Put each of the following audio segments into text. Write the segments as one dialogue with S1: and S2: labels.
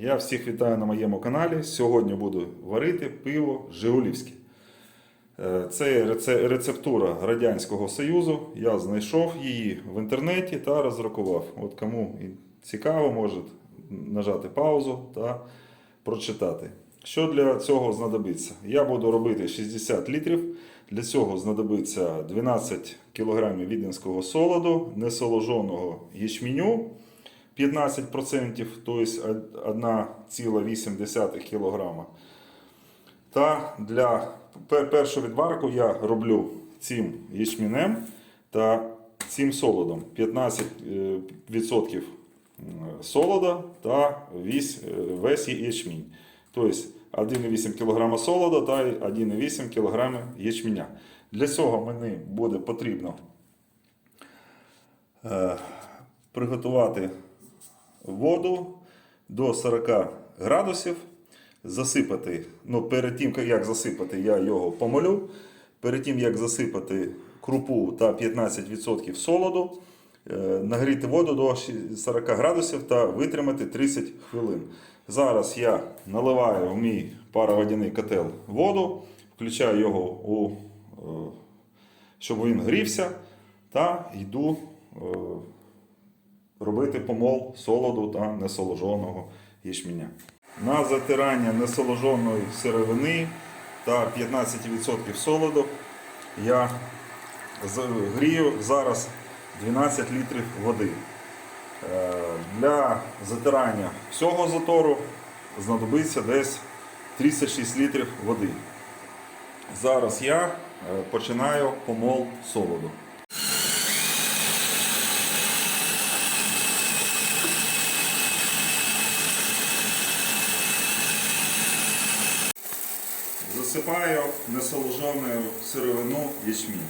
S1: Я всіх вітаю на моєму каналі. Сьогодні буду варити пиво Жигулівське. Е, Це реце- рецептура Радянського Союзу. Я знайшов її в інтернеті та розрахував. От кому цікаво, може нажати паузу та прочитати. Що для цього знадобиться? Я буду робити 60 літрів. Для цього знадобиться 12 кг віденського солоду, несоложеного ячменю 15%, тобто 1,8 кг. Та для пер- першу відварку я роблю цим ячменем та цим солодом. 15% солода та весь, е, весь ячмінь. Тобто 1,8 кг солода та 1,8 кг ячменя. Для цього мені буде потрібно е, приготувати воду до 40 градусів, засипати, ну перед тим, як засипати, я його помолю. Перед тим, як засипати крупу та 15% солоду, е, нагріти воду до 40 градусів та витримати 30 хвилин. Зараз я наливаю в мій пароводяний котел воду, включаю його у, е, щоб він грівся, та йду е, робити помол солоду та несоложеного ячменя. На затирання несоложеної сировини та 15% солоду я грію зараз 12 літрів води. Е, Для затирання всього затору знадобиться десь 36 літрів води. Зараз я е, починаю помол солоду. Засипаю несоложеною сировину ячмінь.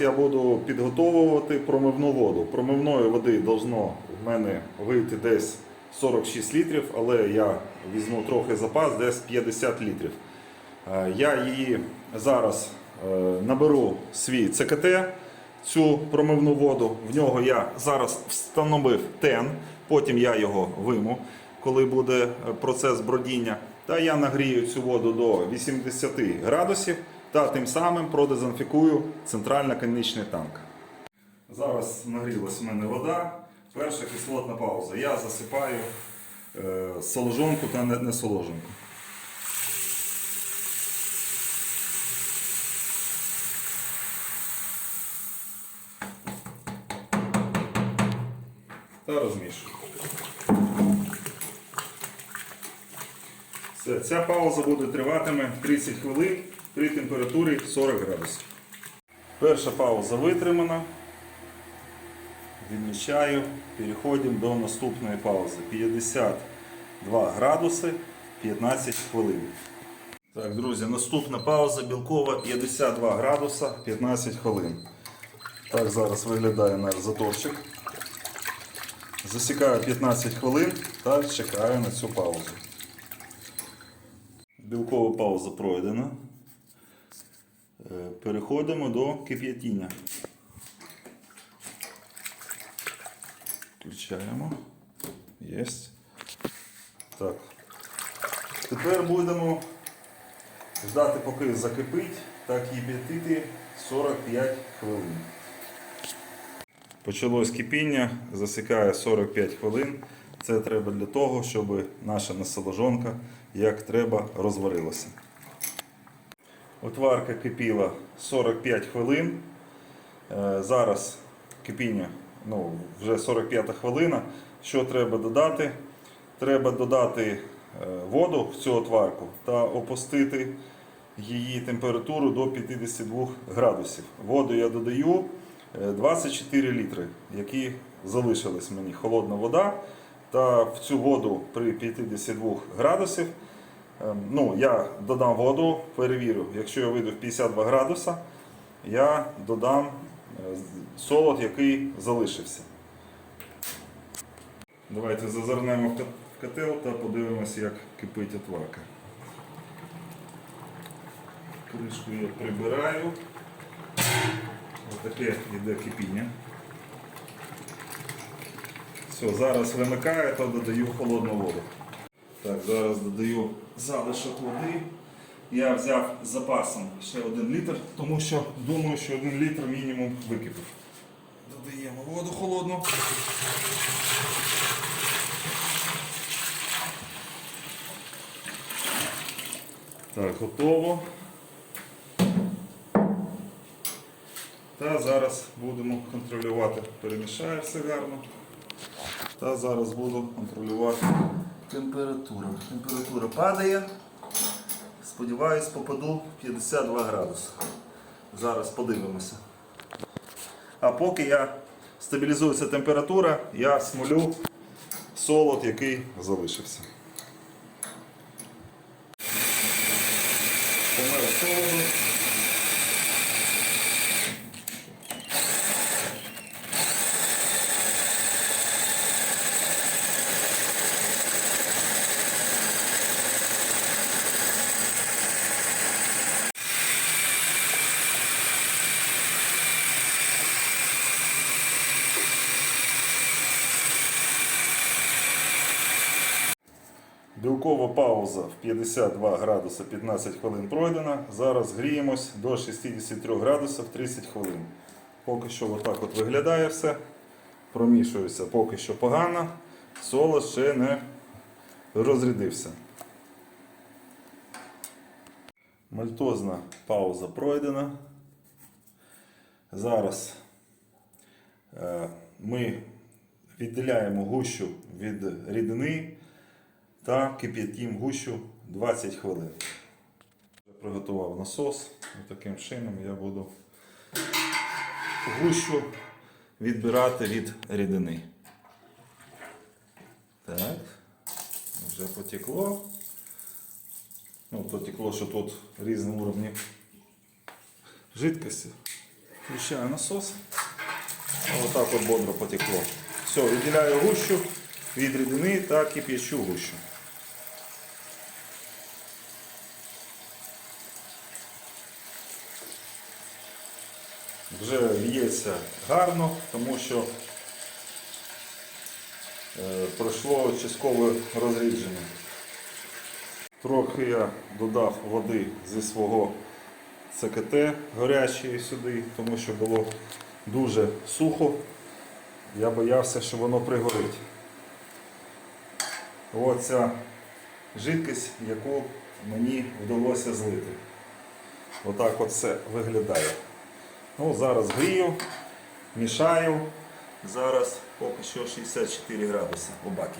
S1: Я буду підготовувати промивну воду. Промивної води должно в мене вийти десь 46 літрів, але я візьму трохи запас, десь 50 літрів. Е, Я її зараз е, наберу свій ЦКТ, цю промивну воду. В нього я зараз встановив тен, потім я його виму, коли буде е, процес бродіння. Та я нагрію цю воду до 80 градусів та тим самим продезінфікую центрально-конічний танк. Зараз нагрілась в мене вода. Перша кислотна пауза. Я засипаю соложонку та не- несоложонку. Та розмішую. Все, ця пауза буде триватиме 30 хвилин при температурі 40 градусів. Перша пауза витримана. Відмічаю. Переходимо до наступної паузи. 52 градуси 15 хвилин. Так, друзі, наступна пауза білкова 52 градуса 15 хвилин. Так зараз виглядає наш заторчик. Засікаю 15 хвилин та чекаю на цю паузу. Білкова пауза пройдена. Е, Переходимо до кип'ятіння. Включаємо. Єсть. Так. Тепер будемо ждати, поки закипить, та кип'ятити 45 хвилин. Почалось кипіння, засікає 45 хвилин. Це треба для того, щоб наша насоложонка як треба розварилася. Отварка кипіла 45 хвилин. Е, Зараз кипіння ну, вже 45 хвилина. Що треба додати? Треба додати е, воду в цю отварку та опустити її температуру до 52 градусів. Воду я додаю 24 літри, які залишились мені. Холодна вода. Та в цю воду при 52 градусів Ем, Ну, я додам воду, перевірю. Якщо я вийду в 52 градуса, я додам е, солод, який залишився. Давайте зазирнемо в котел та подивимося, як кипить отварка. Кришку я прибираю. Отаке йде кипіння. Все, зараз вимикаю та додаю холодну воду. Так, зараз додаю залишок води. Я взяв з запасом ще один літр, тому що думаю, що один літр мінімум википів. Додаємо воду холодну. Так, готово. Та зараз будемо контролювати. Перемішаю все гарно. Та зараз буду контролювати температуру. Температура падає. Сподіваюсь, попаду 52 градуси. Зараз подивимося. А поки я стабілізується температура, я смолю солод, який залишився. Помер солоду. Білкова пауза в 52 градуси 15 хвилин пройдена. Зараз гріємось до 63 градусів 30 хвилин. Поки що отак от виглядає все. Промішується поки що погано. Солод ще не розрядився. Мальтозна пауза пройдена. Зараз е, ми відділяємо гущу від рідини та кип'ятім гущу 20 хвилин. Приготував насос. Таким чином я буду гущу відбирати від рідини. Так, вже потекло. Ну, потекло, що тут різні уровні жидкості. Включаю насос. Отак от бодро потекло. Все, відділяю гущу від рідини та кип'ячу гущу. Вже лється гарно, тому що е, пройшло часткове розрідження. Трохи я додав води зі свого ЦКТ гарячої сюди, тому що було дуже сухо. Я боявся, що воно пригорить. Оця жидкість, яку мені вдалося злити. Отак от все виглядає. Ну, зараз грію, мішаю. Зараз поки що 64 градуси у бакі.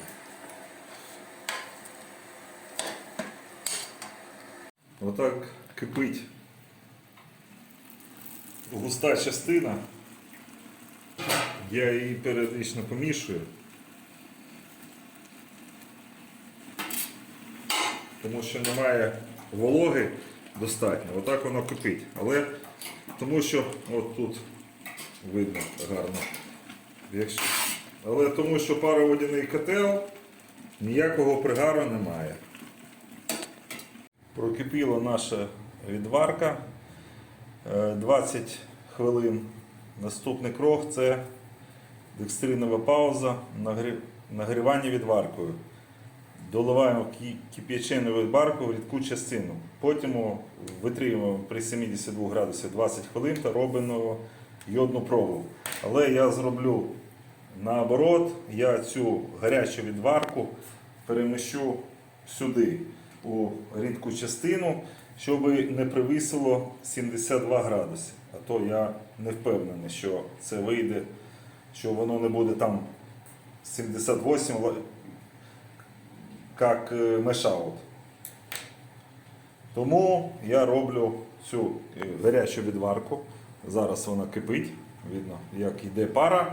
S1: Отак кипить густа частина. Я її періодично помішую. Тому що немає вологи достатньо. Отак воно кипить. Але тому що от тут видно гарно. Якщо... Але тому що пароводяний котел ніякого пригару немає. Прокипіла наша відварка. Е, 20 хвилин. Наступний крок це декстринова пауза нагрівання відваркою. Доливаємо ки- кип'ячену відварку в рідку частину. Потім витримуємо при 72 градусах 20 хвилин та робимо йодну пробу. Але я зроблю наоборот, я цю гарячу відварку переміщу сюди, у рідку частину, щоб не привисило 72 градуси. А то я не впевнений, що це вийде, що воно не буде там 78 ла- як е, мешаут. Тому я роблю цю е, гарячу відварку. Зараз вона кипить, видно, як йде пара.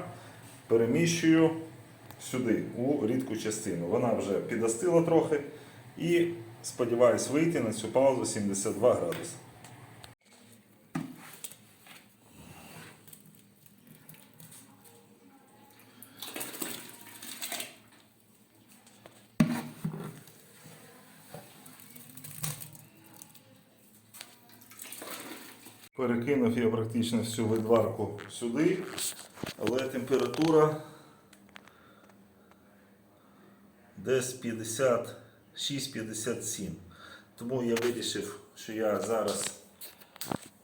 S1: Переміщую сюди, у рідку частину. Вона вже підостила трохи і сподіваюсь вийти на цю паузу 72 градуси. Перекинув я практично всю видварку сюди, але температура десь 56-57. Тому я вирішив, що я зараз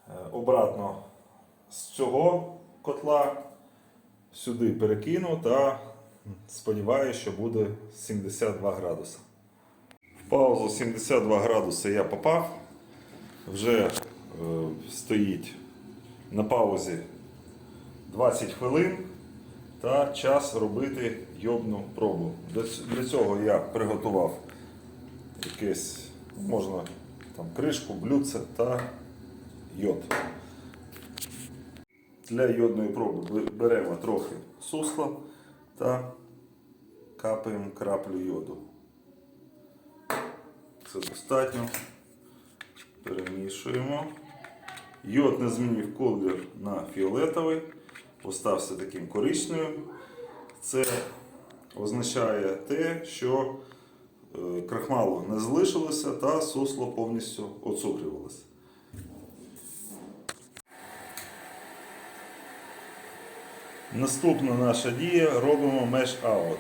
S1: е, обратно з цього котла сюди перекину та сподіваюся, що буде 72 градуси. В паузу 72 градуси я попав. Вже стоїть на паузі 20 хвилин та час робити йобну пробу. Для, цього я приготував якесь, можна там кришку, блюдце та йод. Для йодної проби беремо трохи сусла та капаємо краплю йоду. Це достатньо. Перемішуємо. Йод не змінив колір на фіолетовий, остався таким коричневим. Це означає те, що е, крахмалу не залишилося та сусло повністю оцукрювалося. Наступна наша дія робимо меш аут.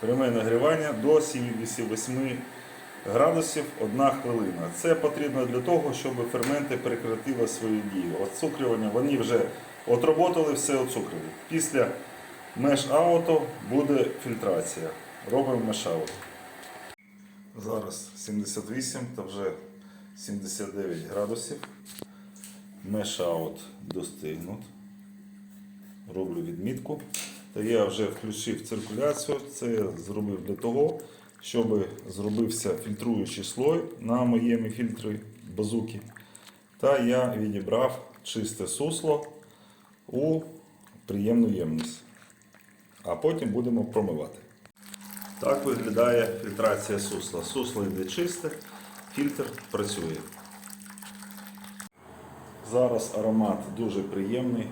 S1: Пряме нагрівання до 78 градусів 1 хвилина. Це потрібно для того, щоб ферменти прекратили свою дію. Оцукрювання вони вже отработали, все оцукрили. Після меш ауту буде фільтрація. Робимо меш аут. Зараз 78 та вже 79 градусів. Меш аут достигнут. Роблю відмітку. Та я вже включив циркуляцію. Це зробив для того, щоб зробився фільтруючий слой на моєму фільтрі базуки. Та я відібрав чисте сусло у приємну ємність. А потім будемо промивати. Так виглядає фільтрація сусла. Сусло йде чисте, фільтр працює. Зараз аромат дуже приємний.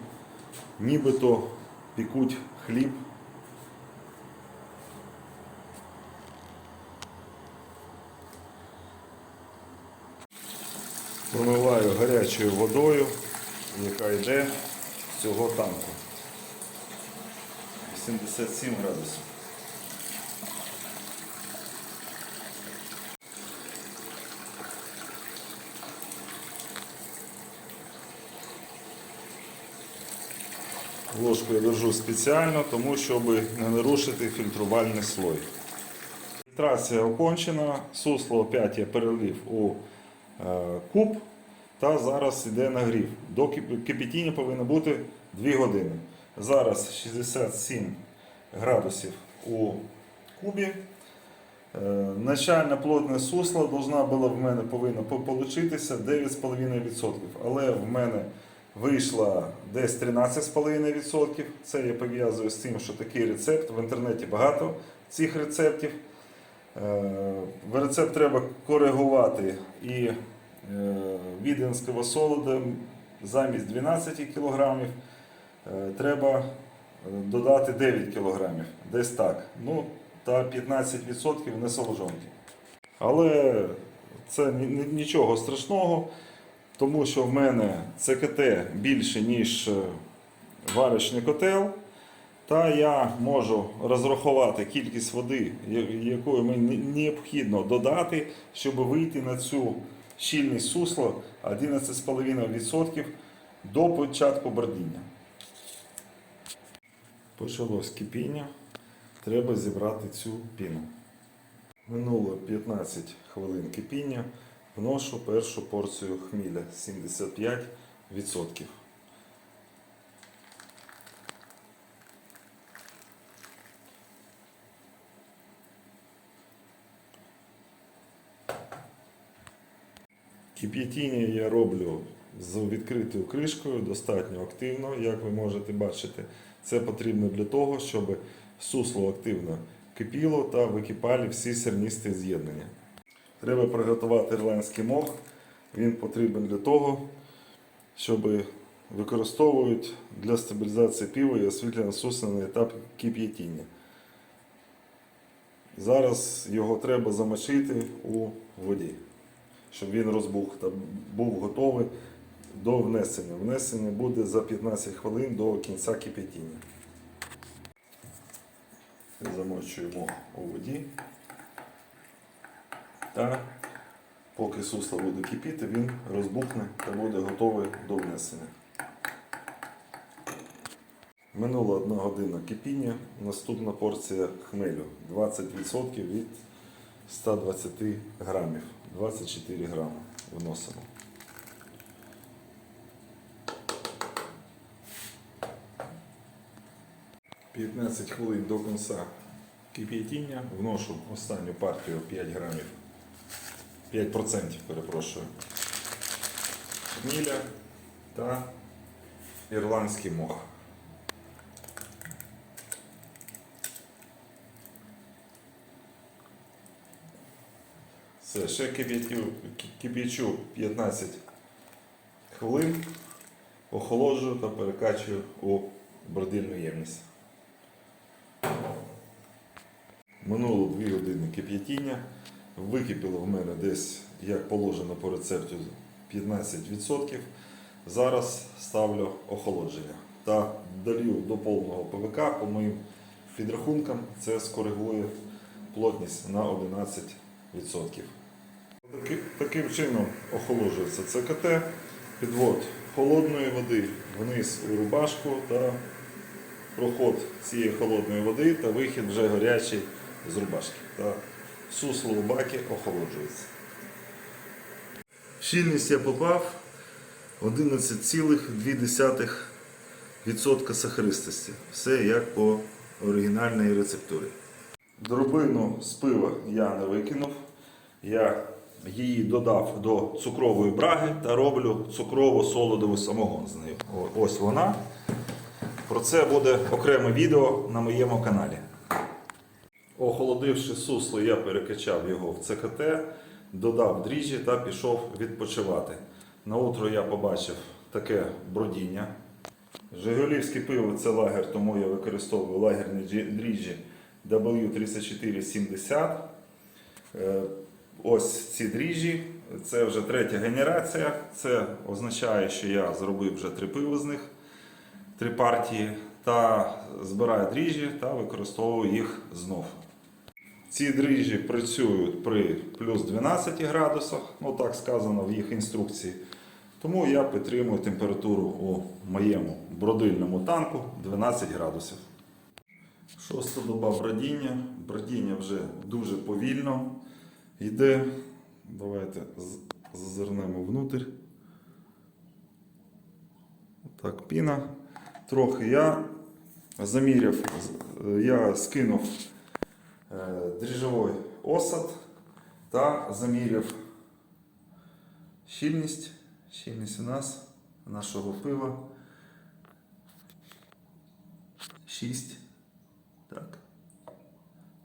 S1: Нібито пікуть хліб. Промиваю гарячою водою, яка йде з цього танку. 87 градусів. Ложку я держу спеціально, тому щоб не нарушити фільтрувальний слой. Фільтрація окончена, сусло опять я перелив у куб та зараз йде нагрів. До кип- кипятіння повинно бути 2 години. Зараз 67 градусів у кубі. Е, Начальна плотність сусла должна була в мене повинна получитися 9,5%. Але в мене вийшла десь 13,5%. Це я пов'язую з тим, що такий рецепт. В інтернеті багато цих рецептів. Е, рецепт треба коригувати і е, віденського солода замість 12 кг треба е, додати 9 кг. Десь так. Ну, та 15% не солоджонки. Але це ні- ні- нічого страшного, тому що в мене ЦКТ більше, ніж е, варочний котел. Та я можу розрахувати кількість води, якою мені необхідно додати, щоб вийти на цю щільність сусла 11,5% до початку бродіння. Почалось кипіння. Треба зібрати цю піну. Минуло 15 хвилин кипіння. Вношу першу порцію хміля 75%. Кип'ятіння я роблю з відкритою кришкою, достатньо активно, як ви можете бачити. Це потрібно для того, щоб сусло активно кипіло та википали всі серністі з'єднання. Треба приготувати ірландський мох. Він потрібен для того, щоб використовують для стабілізації пива і освітлення сусла на етап кип'ятіння. Зараз його треба замочити у воді, щоб він розбух та був готовий до внесення. Внесення буде за 15 хвилин до кінця кип'ятіння. Замочуємо у воді. Та поки сусло буде кипіти, він розбухне та буде готовий до внесення. Минула одна година кипіння. Наступна порція хмелю 20% від 120 грамів. 24 грами вносимо. «15 хвилин до кінця кип'ятіння вношу останню партію 5 грамів. 5% перепрошую. Хміля та ірландський мох. Все, ще кип'ячу 15 хвилин, охолоджую та перекачую у бродильну ємність. Минуло 2 години кип'ятіння. Википіло в мене десь, як положено по рецепту, 15%. Зараз ставлю охолодження та долью до повного ПВК по моїм підрахункам. Це скоригує плотність на 11%. Таки- Таким чином охолоджується ЦКТ, підвод холодної води вниз у рубашку та проход цієї холодної води та вихід вже гарячий з рубашки. Та сусло у бакі охолоджується. Щільність я попав 11,2% сахаристості. Все як по оригінальній рецептурі. Дробину з пива я не викинув. Я її додав до цукрової браги та роблю цукрово-солодовий самогон з нею. Ось вона. Про це буде окреме відео на моєму каналі. Охолодивши сусло, я перекачав його в ЦКТ, додав дріжджі та пішов відпочивати. На утро я побачив таке бродіння. Жигулівське пиво це лагер, тому я використовую лагерні дріжджі W3470. Ось ці дріжджі, це вже третя генерація. Це означає, що я зробив вже три пива з них, три партії, та збираю дріжджі та використовую їх знов. Ці дріжджі працюють при плюс 12 градусах, ну так сказано в їх інструкції. Тому я підтримую температуру у моєму бродильному танку 12 градусів. Шоста доба бродіння. Бродіння вже дуже повільно йде. Давайте зазирнемо внутрь. Так, піна. Трохи я заміряв, я скинув е, дріжджовий осад та заміряв щільність. Щільність у нас нашого пива 6. Так.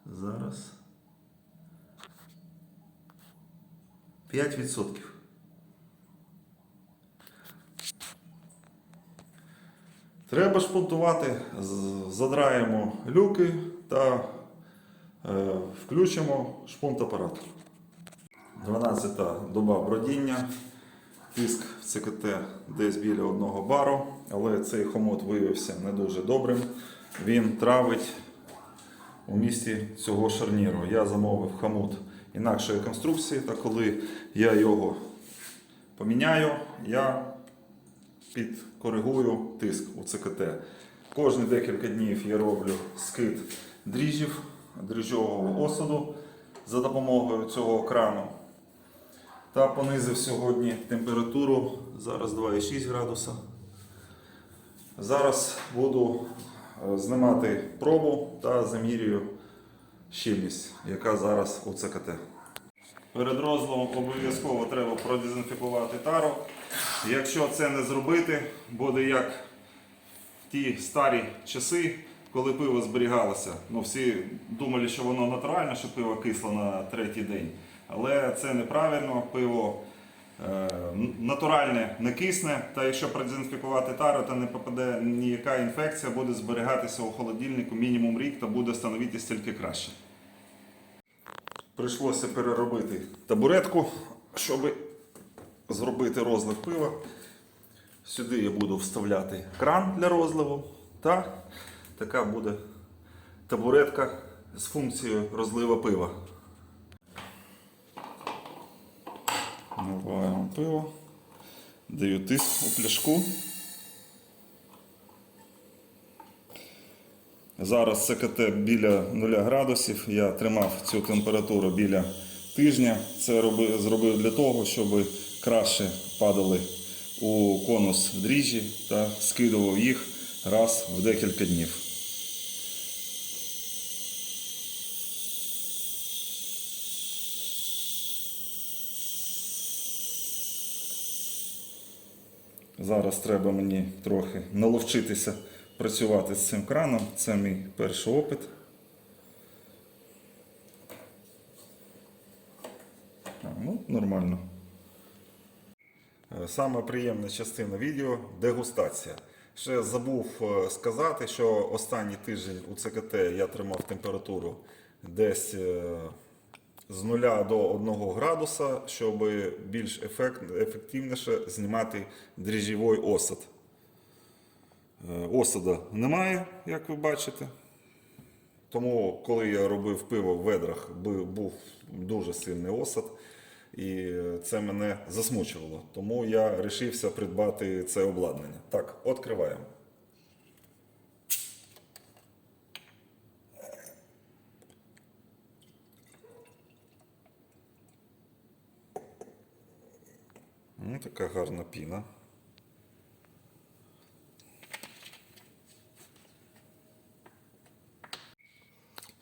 S1: Зараз. 5%. Треба шпунтувати, задраємо люки та е, включимо шпунт-апарат. 12 доба бродіння. Тиск в ЦКТ десь біля 1 бару, але цей хомут виявився не дуже добрим. Він травить у місті цього шарніру. Я замовив хомут інакшої конструкції, та коли я його поміняю, я підкоригую тиск у ЦКТ. Кожні декілька днів я роблю скид дріжджів, дріжджового осаду за допомогою цього крану. Та понизив сьогодні температуру, зараз 2,6 градуса. Зараз буду е, знімати пробу та замірюю щільність, яка зараз у ЦКТ. Перед розливом обов'язково треба продезінфікувати тару. Якщо це не зробити, буде як в ті старі часи, коли пиво зберігалося. Ну, всі думали, що воно натуральне, що пиво кисло на третій день. Але це неправильно, пиво натуральне не кисне, та якщо продезінфікувати тару, то не попаде ніяка інфекція, буде зберігатися у холодильнику мінімум рік та буде становитись тільки краще. Прийшлося переробити табуретку, щоб зробити розлив пива. Сюди я буду вставляти кран для розливу. Та така буде табуретка з функцією розлива пива. Пиво. Даю тиск у пляшку. Зараз ЦКТ біля 0 градусів. Я тримав цю температуру біля тижня. Це зробив для того, щоб краще падали у конус дріжджі та скидував їх раз в декілька днів. Зараз треба мені трохи наловчитися працювати з цим краном. Це мій перший опит. Ну, нормально. Саме приємна частина відео дегустація. Ще забув е, сказати, що останній тиждень у ЦКТ я тримав температуру десь е, з 0 до 1 градуса, щоб більш ефект, ефективніше знімати дріжджовий осад. Е, Осада немає, як ви бачите. Тому, коли я робив пиво в ведрах, був дуже сильний осад, і це мене засмучувало. Тому я вирішився придбати це обладнання. Так, відкриваємо. Ну, така гарна піна.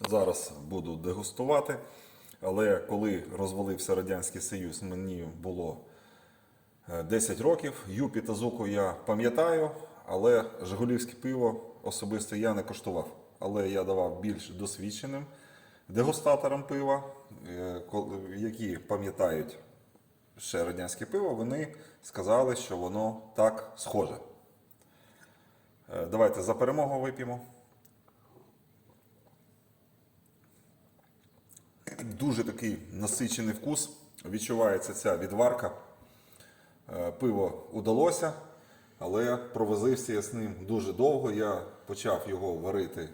S1: Зараз буду дегустувати. Але коли розвалився Радянський Союз, мені було е, 10 років. Юпі та Зуку я пам'ятаю, але Жигулівське пиво особисто я не коштував. Але я давав більш досвідченим дегустаторам пива, е, які пам'ятають ще радянське пиво, вони сказали, що воно так схоже. Е, Давайте за перемогу вип'ємо. Дуже такий насичений вкус. Відчувається ця відварка. Е, Пиво удалося, але провозився я з ним дуже довго. Я почав його варити е,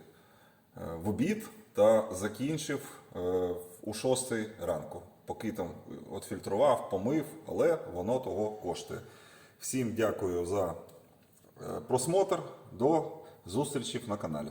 S1: в обід та закінчив у 6 ранку. Поки там отфільтрував, помив, але воно того коштує. Всім дякую за е, просмотр. До зустрічі на каналі.